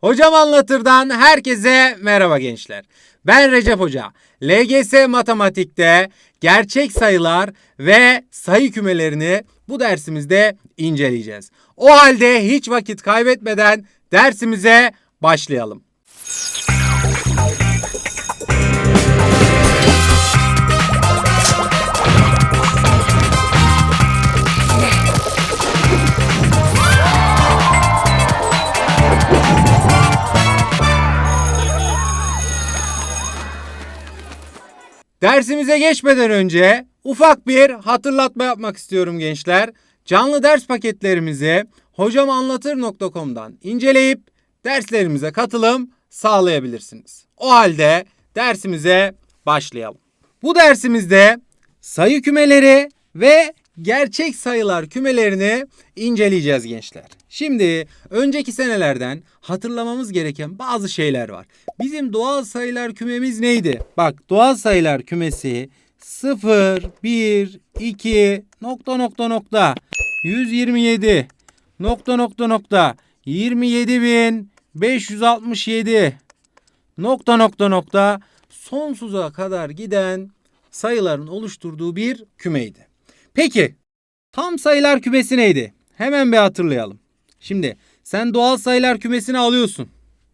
Hocam Anlatır'dan herkese merhaba gençler. Ben Recep Hoca. LGS Matematik'te gerçek sayılar ve sayı kümelerini bu dersimizde inceleyeceğiz. O halde hiç vakit kaybetmeden dersimize başlayalım. Dersimize geçmeden önce ufak bir hatırlatma yapmak istiyorum gençler. Canlı ders paketlerimizi hocamanlatır.com'dan inceleyip derslerimize katılım sağlayabilirsiniz. O halde dersimize başlayalım. Bu dersimizde sayı kümeleri ve gerçek sayılar kümelerini inceleyeceğiz gençler. Şimdi önceki senelerden hatırlamamız gereken bazı şeyler var. Bizim doğal sayılar kümemiz neydi? Bak doğal sayılar kümesi 0, 1, 2, nokta nokta nokta 127 nokta nokta nokta 27567 nokta nokta nokta sonsuza kadar giden sayıların oluşturduğu bir kümeydi. Peki tam sayılar kümesi neydi? Hemen bir hatırlayalım. Şimdi sen doğal sayılar kümesini alıyorsun.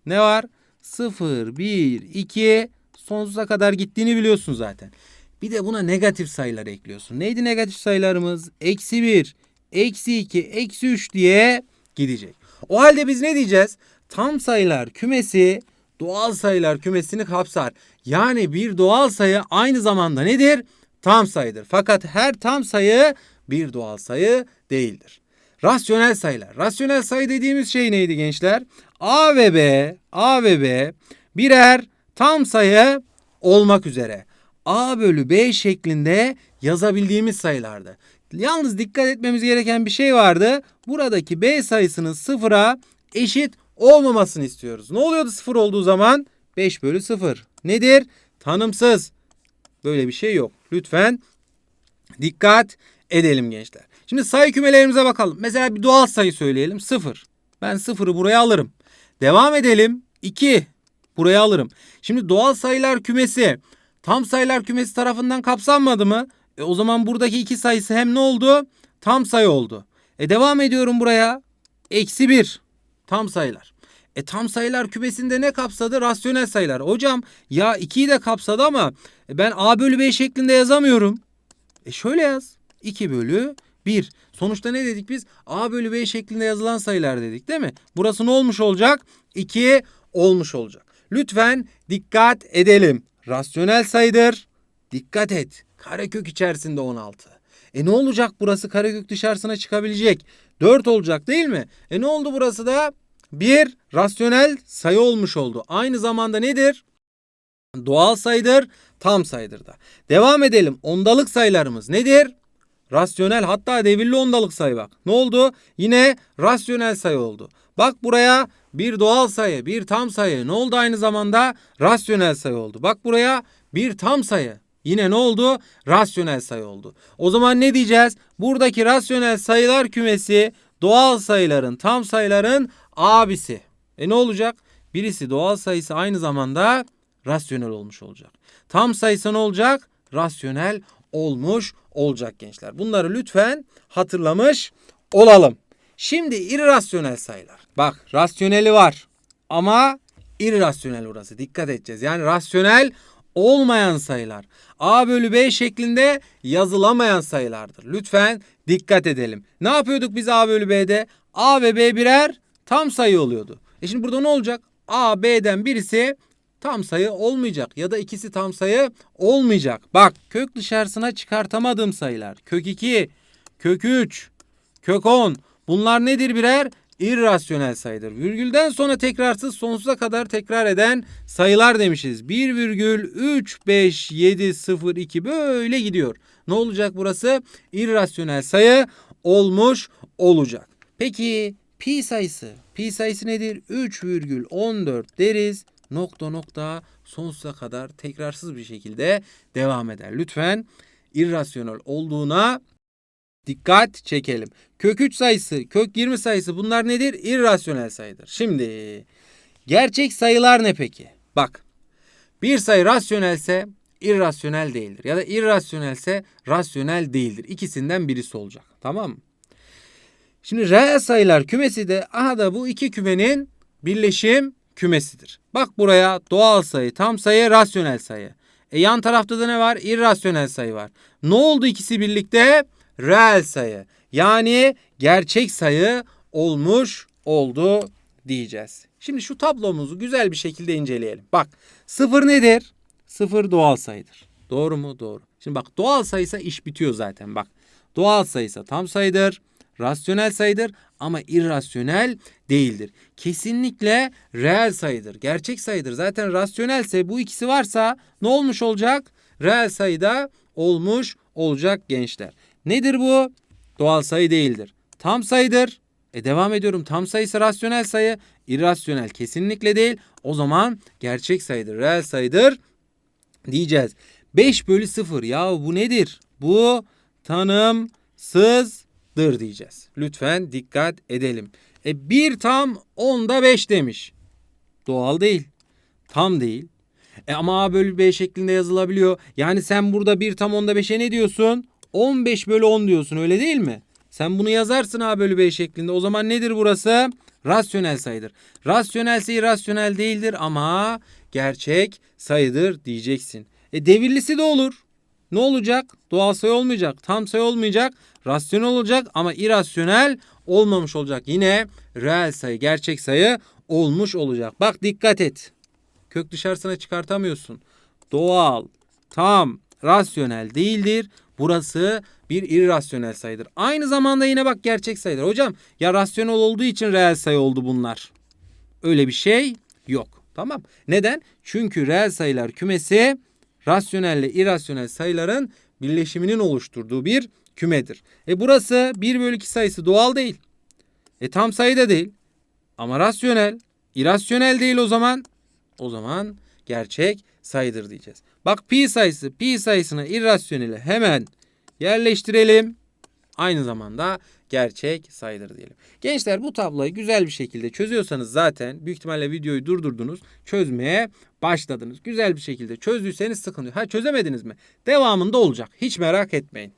Ne var? 0, 1, 2 sonsuza kadar gittiğini biliyorsun zaten. Bir de buna negatif sayılar ekliyorsun. Neydi negatif sayılarımız? Eksi 1, eksi 2, eksi 3 diye gidecek. O halde biz ne diyeceğiz? Tam sayılar kümesi doğal sayılar kümesini kapsar. Yani bir doğal sayı aynı zamanda nedir? Tam sayıdır. Fakat her tam sayı bir doğal sayı değildir. Rasyonel sayılar. Rasyonel sayı dediğimiz şey neydi gençler? A ve B, A ve B birer tam sayı olmak üzere. A bölü B şeklinde yazabildiğimiz sayılardı. Yalnız dikkat etmemiz gereken bir şey vardı. Buradaki B sayısının sıfıra eşit olmamasını istiyoruz. Ne oluyordu sıfır olduğu zaman? 5 bölü 0. Nedir? Tanımsız. Böyle bir şey yok. Lütfen dikkat edelim gençler. Şimdi sayı kümelerimize bakalım. Mesela bir doğal sayı söyleyelim. 0. Ben 0'ı buraya alırım. Devam edelim. 2. Buraya alırım. Şimdi doğal sayılar kümesi tam sayılar kümesi tarafından kapsanmadı mı? E o zaman buradaki iki sayısı hem ne oldu? Tam sayı oldu. E devam ediyorum buraya. Eksi 1. Tam sayılar. E tam sayılar kümesinde ne kapsadı? Rasyonel sayılar. Hocam ya 2'yi de kapsadı ama e, ben A bölü B şeklinde yazamıyorum. E şöyle yaz. 2 bölü 1. Sonuçta ne dedik biz? A bölü B şeklinde yazılan sayılar dedik değil mi? Burası ne olmuş olacak? 2 olmuş olacak. Lütfen dikkat edelim. Rasyonel sayıdır. Dikkat et. Karekök içerisinde 16. E ne olacak burası karekök dışarısına çıkabilecek? 4 olacak değil mi? E ne oldu burası da? Bir rasyonel sayı olmuş oldu. Aynı zamanda nedir? Doğal sayıdır, tam sayıdır da. Devam edelim. Ondalık sayılarımız nedir? Rasyonel hatta devirli ondalık sayı bak. Ne oldu? Yine rasyonel sayı oldu. Bak buraya bir doğal sayı, bir tam sayı. Ne oldu aynı zamanda? Rasyonel sayı oldu. Bak buraya bir tam sayı. Yine ne oldu? Rasyonel sayı oldu. O zaman ne diyeceğiz? Buradaki rasyonel sayılar kümesi doğal sayıların, tam sayıların abisi. E ne olacak? Birisi doğal sayısı aynı zamanda rasyonel olmuş olacak. Tam sayısı ne olacak? Rasyonel olmuş olacak gençler. Bunları lütfen hatırlamış olalım. Şimdi irrasyonel sayılar. Bak rasyoneli var ama irrasyonel orası. Dikkat edeceğiz. Yani rasyonel olmayan sayılar. A bölü B şeklinde yazılamayan sayılardır. Lütfen dikkat edelim. Ne yapıyorduk biz A bölü B'de? A ve B birer tam sayı oluyordu. E şimdi burada ne olacak? A, B'den birisi tam sayı olmayacak ya da ikisi tam sayı olmayacak. Bak kök dışarısına çıkartamadığım sayılar. Kök 2, kök 3, kök 10 bunlar nedir birer? irrasyonel sayıdır. Virgülden sonra tekrarsız sonsuza kadar tekrar eden sayılar demişiz. 1,35702 böyle gidiyor. Ne olacak burası? İrrasyonel sayı olmuş olacak. Peki pi sayısı. Pi sayısı nedir? 3,14 deriz. Nokta nokta sonsuza kadar tekrarsız bir şekilde devam eder. Lütfen irrasyonel olduğuna dikkat çekelim. Kök 3 sayısı, kök 20 sayısı bunlar nedir? İrrasyonel sayıdır. Şimdi Gerçek sayılar ne peki? Bak. Bir sayı rasyonelse irrasyonel değildir. Ya da irrasyonelse rasyonel değildir. İkisinden birisi olacak. Tamam mı? Şimdi reel sayılar kümesi de aha da bu iki kümenin birleşim kümesidir. Bak buraya doğal sayı, tam sayı, rasyonel sayı. E yan tarafta da ne var? İrrasyonel sayı var. Ne oldu ikisi birlikte? Reel sayı. Yani gerçek sayı olmuş oldu diyeceğiz. Şimdi şu tablomuzu güzel bir şekilde inceleyelim. Bak sıfır nedir? Sıfır doğal sayıdır. Doğru mu? Doğru. Şimdi bak doğal sayısa iş bitiyor zaten. Bak doğal sayısa tam sayıdır. Rasyonel sayıdır ama irrasyonel değildir. Kesinlikle reel sayıdır. Gerçek sayıdır. Zaten rasyonelse bu ikisi varsa ne olmuş olacak? Reel sayıda olmuş olacak gençler. Nedir bu? Doğal sayı değildir. Tam sayıdır. E devam ediyorum. Tam sayısı rasyonel sayı. irrasyonel kesinlikle değil. O zaman gerçek sayıdır. Reel sayıdır diyeceğiz. 5 bölü 0 ya bu nedir? Bu tanımsızdır diyeceğiz. Lütfen dikkat edelim. E 1 tam 10'da 5 demiş. Doğal değil. Tam değil. E ama A bölü B şeklinde yazılabiliyor. Yani sen burada 1 tam 10'da 5'e ne diyorsun? 15 bölü 10 diyorsun öyle değil mi? Sen bunu yazarsın A bölü B şeklinde. O zaman nedir burası? Rasyonel sayıdır. Rasyonelse irrasyonel değildir ama gerçek sayıdır diyeceksin. E devirlisi de olur. Ne olacak? Doğal sayı olmayacak. Tam sayı olmayacak. Rasyonel olacak ama irrasyonel olmamış olacak. Yine reel sayı, gerçek sayı olmuş olacak. Bak dikkat et. Kök dışarısına çıkartamıyorsun. Doğal, tam, rasyonel değildir. Burası bir irrasyonel sayıdır. Aynı zamanda yine bak gerçek sayıdır. Hocam ya rasyonel olduğu için reel sayı oldu bunlar. Öyle bir şey yok. Tamam. Neden? Çünkü reel sayılar kümesi rasyonelle irrasyonel sayıların birleşiminin oluşturduğu bir kümedir. E burası 1 bölü 2 sayısı doğal değil. E tam sayı da değil. Ama rasyonel. irrasyonel değil o zaman. O zaman gerçek sayıdır diyeceğiz. Bak pi sayısı pi sayısına irrasyoneli hemen yerleştirelim. Aynı zamanda gerçek sayıdır diyelim. Gençler bu tabloyu güzel bir şekilde çözüyorsanız zaten büyük ihtimalle videoyu durdurdunuz. Çözmeye başladınız. Güzel bir şekilde çözdüyseniz sıkıntı. Ha çözemediniz mi? Devamında olacak. Hiç merak etmeyin.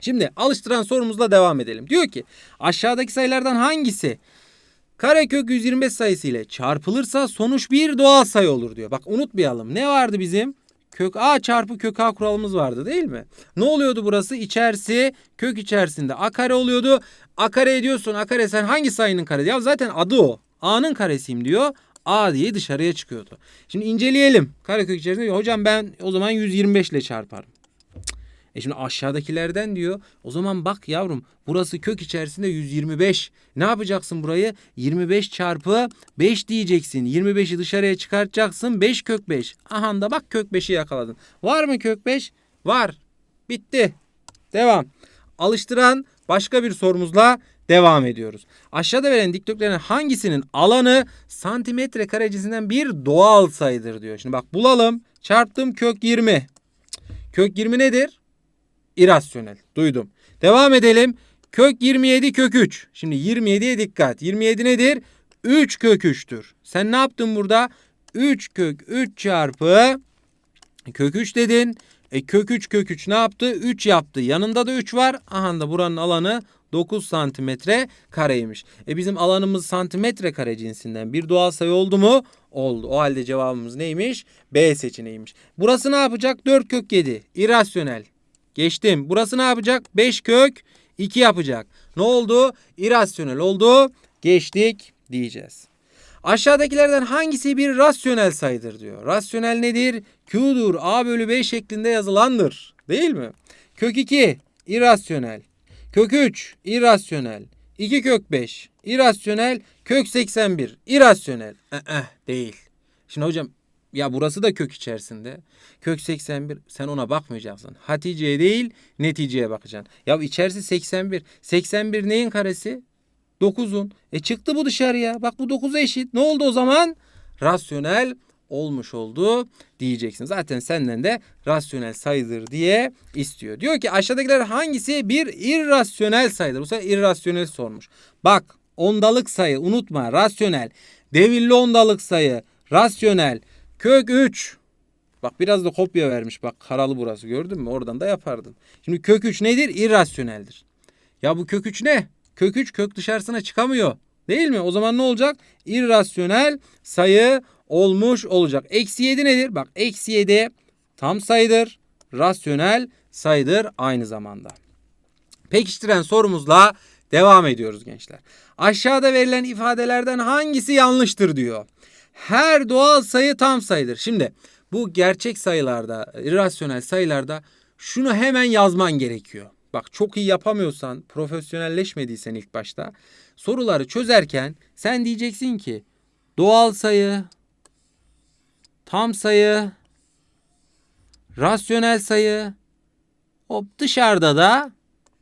Şimdi alıştıran sorumuzla devam edelim. Diyor ki aşağıdaki sayılardan hangisi karekök 125 sayısı ile çarpılırsa sonuç bir doğal sayı olur diyor. Bak unutmayalım. Ne vardı bizim? Kök A çarpı kök A kuralımız vardı değil mi? Ne oluyordu burası? İçerisi kök içerisinde A kare oluyordu. A kare ediyorsun. A kare sen hangi sayının karesi? Ya zaten adı o. A'nın karesiyim diyor. A diye dışarıya çıkıyordu. Şimdi inceleyelim. Karekök içerisinde hocam ben o zaman 125 ile çarparım. E şimdi aşağıdakilerden diyor. O zaman bak yavrum burası kök içerisinde 125. Ne yapacaksın burayı? 25 çarpı 5 diyeceksin. 25'i dışarıya çıkartacaksın. 5 kök 5. Aha da bak kök 5'i yakaladın. Var mı kök 5? Var. Bitti. Devam. Alıştıran başka bir sorumuzla devam ediyoruz. Aşağıda verilen dikdörtgenin hangisinin alanı santimetre kare cinsinden bir doğal sayıdır diyor. Şimdi bak bulalım. Çarptım kök 20. Kök 20 nedir? İrasyonel. Duydum. Devam edelim. Kök 27 kök 3. Şimdi 27'ye dikkat. 27 nedir? 3 kök 3'tür. Sen ne yaptın burada? 3 kök 3 çarpı kök 3 dedin. E kök 3 kök 3 ne yaptı? 3 yaptı. Yanında da 3 var. Aha da buranın alanı 9 santimetre kareymiş. E bizim alanımız santimetre kare cinsinden bir doğal sayı oldu mu? Oldu. O halde cevabımız neymiş? B seçeneğiymiş. Burası ne yapacak? 4 kök 7. İrasyonel. Geçtim. Burası ne yapacak? 5 kök 2 yapacak. Ne oldu? İrasyonel oldu. Geçtik diyeceğiz. Aşağıdakilerden hangisi bir rasyonel sayıdır diyor. Rasyonel nedir? Q'dur. A bölü B şeklinde yazılandır. Değil mi? Kök 2 irrasyonel. Kök 3 irrasyonel. 2 kök 5 irrasyonel. Kök 81 irrasyonel. Eh, eh, değil. Şimdi hocam ya burası da kök içerisinde. Kök 81 sen ona bakmayacaksın. Hatice'ye değil neticeye bakacaksın. Ya içerisi 81. 81 neyin karesi? 9'un. E çıktı bu dışarıya. Bak bu 9'a eşit. Ne oldu o zaman? Rasyonel olmuş oldu diyeceksin. Zaten senden de rasyonel sayıdır diye istiyor. Diyor ki aşağıdakiler hangisi bir irrasyonel sayıdır? Bu sefer irrasyonel sormuş. Bak ondalık sayı unutma rasyonel. devirli ondalık sayı, rasyonel, kök 3. Bak biraz da kopya vermiş bak karalı burası gördün mü? Oradan da yapardın. Şimdi kök 3 nedir? İrrasyoneldir. Ya bu kök 3 ne? Kök 3 kök dışarısına çıkamıyor. Değil mi? O zaman ne olacak? İrrasyonel sayı olmuş olacak. Eksi 7 nedir? Bak eksi 7 tam sayıdır. Rasyonel sayıdır aynı zamanda. Pekiştiren sorumuzla devam ediyoruz gençler. Aşağıda verilen ifadelerden hangisi yanlıştır diyor. Her doğal sayı tam sayıdır. Şimdi bu gerçek sayılarda, irrasyonel sayılarda şunu hemen yazman gerekiyor. Bak çok iyi yapamıyorsan, profesyonelleşmediysen ilk başta soruları çözerken sen diyeceksin ki doğal sayı, tam sayı, rasyonel sayı, hop dışarıda da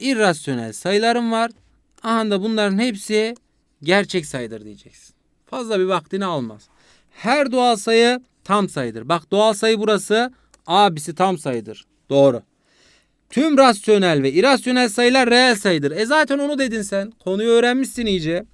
irrasyonel sayılarım var. Aha da bunların hepsi gerçek sayıdır diyeceksin. Fazla bir vaktini almaz. Her doğal sayı tam sayıdır. Bak doğal sayı burası. Abisi tam sayıdır. Doğru. Tüm rasyonel ve irrasyonel sayılar reel sayıdır. E zaten onu dedin sen. Konuyu öğrenmişsin iyice.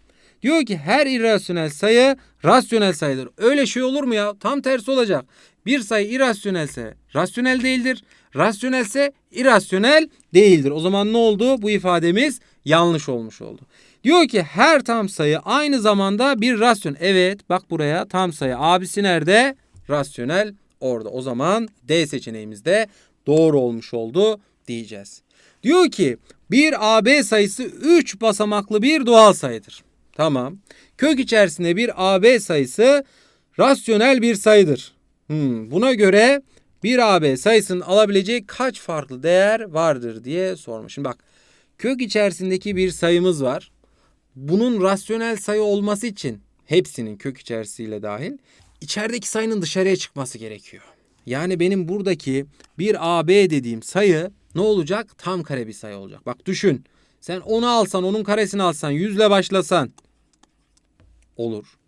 Diyor ki her irrasyonel sayı rasyonel sayıdır. Öyle şey olur mu ya? Tam tersi olacak. Bir sayı irrasyonelse rasyonel değildir. Rasyonelse irrasyonel değildir. O zaman ne oldu? Bu ifademiz yanlış olmuş oldu. Diyor ki her tam sayı aynı zamanda bir rasyon. Evet bak buraya tam sayı. Abisi nerede? Rasyonel orada. O zaman D seçeneğimiz de doğru olmuş oldu diyeceğiz. Diyor ki bir AB sayısı 3 basamaklı bir doğal sayıdır. Tamam. Kök içerisinde bir AB sayısı rasyonel bir sayıdır. Hmm, buna göre bir AB sayısının alabileceği kaç farklı değer vardır diye sormuş. Şimdi bak kök içerisindeki bir sayımız var. Bunun rasyonel sayı olması için hepsinin kök içerisiyle dahil içerideki sayının dışarıya çıkması gerekiyor. Yani benim buradaki bir AB dediğim sayı ne olacak? Tam kare bir sayı olacak. Bak düşün. Sen onu alsan, onun karesini alsan, 100 ile başlasan olur.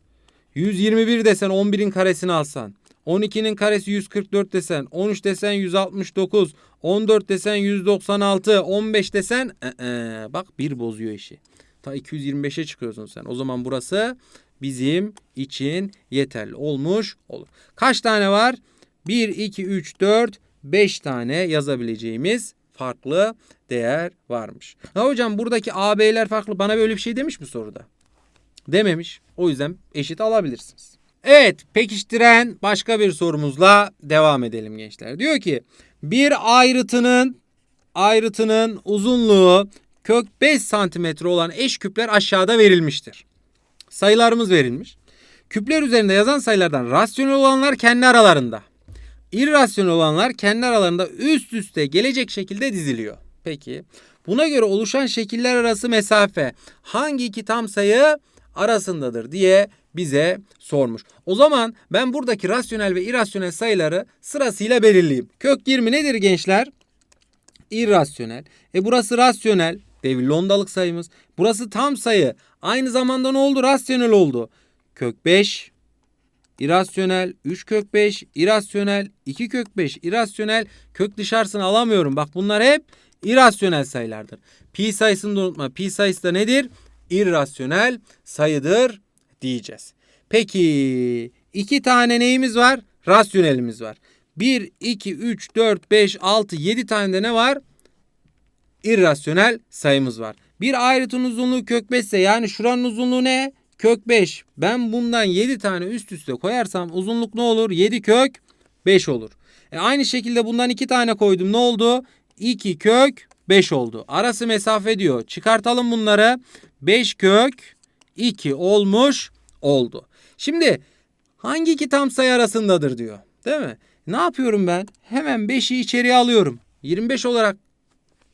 121 desen 11'in karesini alsan. 12'nin karesi 144 desen, 13 desen 169, 14 desen 196, 15 desen ee, bak bir bozuyor işi. Ta 225'e çıkıyorsun sen. O zaman burası bizim için yeterli olmuş olur. Kaç tane var? 1, 2, 3, 4, 5 tane yazabileceğimiz farklı değer varmış. Ha hocam buradaki AB'ler farklı. Bana böyle bir şey demiş mi soruda? Dememiş. O yüzden eşit alabilirsiniz. Evet pekiştiren başka bir sorumuzla devam edelim gençler. Diyor ki bir ayrıtının ayrıtının uzunluğu kök 5 santimetre olan eş küpler aşağıda verilmiştir. Sayılarımız verilmiş. Küpler üzerinde yazan sayılardan rasyonel olanlar kendi aralarında. İrrasyonel olanlar kendi aralarında üst üste gelecek şekilde diziliyor. Peki buna göre oluşan şekiller arası mesafe hangi iki tam sayı arasındadır diye bize sormuş. O zaman ben buradaki rasyonel ve irrasyonel sayıları sırasıyla belirleyeyim. Kök 20 nedir gençler? İrrasyonel. E burası rasyonel. Devirli ondalık sayımız. Burası tam sayı. Aynı zamanda ne oldu? Rasyonel oldu. Kök 5 irrasyonel, 3 kök 5 irrasyonel, 2 kök 5 irrasyonel, kök dışarısını alamıyorum. Bak bunlar hep irrasyonel sayılardır. Pi sayısını da unutma. Pi sayısı da nedir? İrrasyonel sayıdır diyeceğiz. Peki iki tane neyimiz var? Rasyonelimiz var. 1, 2, 3, 4, 5, 6, 7 tane de ne var? İrrasyonel sayımız var. Bir ayrıtın uzunluğu kök 5 ise yani şuranın uzunluğu ne? Kök 5. Ben bundan 7 tane üst üste koyarsam uzunluk ne olur? 7 kök 5 olur. E aynı şekilde bundan 2 tane koydum. Ne oldu? 2 kök 5 oldu. Arası mesafe diyor. Çıkartalım bunları. 5 kök 2 olmuş oldu. Şimdi hangi iki tam sayı arasındadır diyor. Değil mi? Ne yapıyorum ben? Hemen 5'i içeriye alıyorum. 25 olarak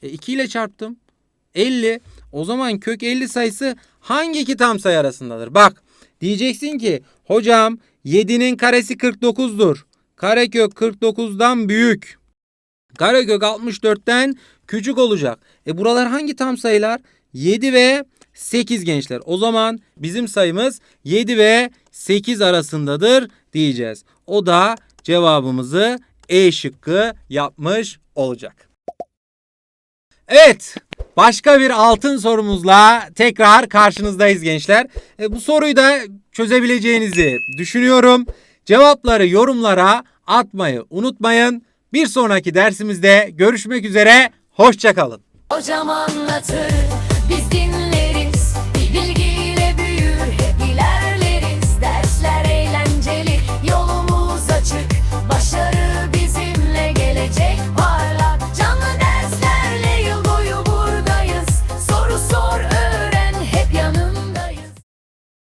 e, 2 ile çarptım. 50. O zaman kök 50 sayısı hangi iki tam sayı arasındadır? Bak diyeceksin ki hocam 7'nin karesi 49'dur. Karekök 49'dan büyük. Karekök 64'ten küçük olacak. E buralar hangi tam sayılar? 7 ve 8 gençler. O zaman bizim sayımız 7 ve 8 arasındadır diyeceğiz. O da cevabımızı E şıkkı yapmış olacak. Evet. Başka bir altın sorumuzla tekrar karşınızdayız gençler. E, bu soruyu da çözebileceğinizi düşünüyorum. Cevapları yorumlara atmayı unutmayın. Bir sonraki dersimizde görüşmek üzere. Hoşçakalın. Hocam anlatır biz dinleriz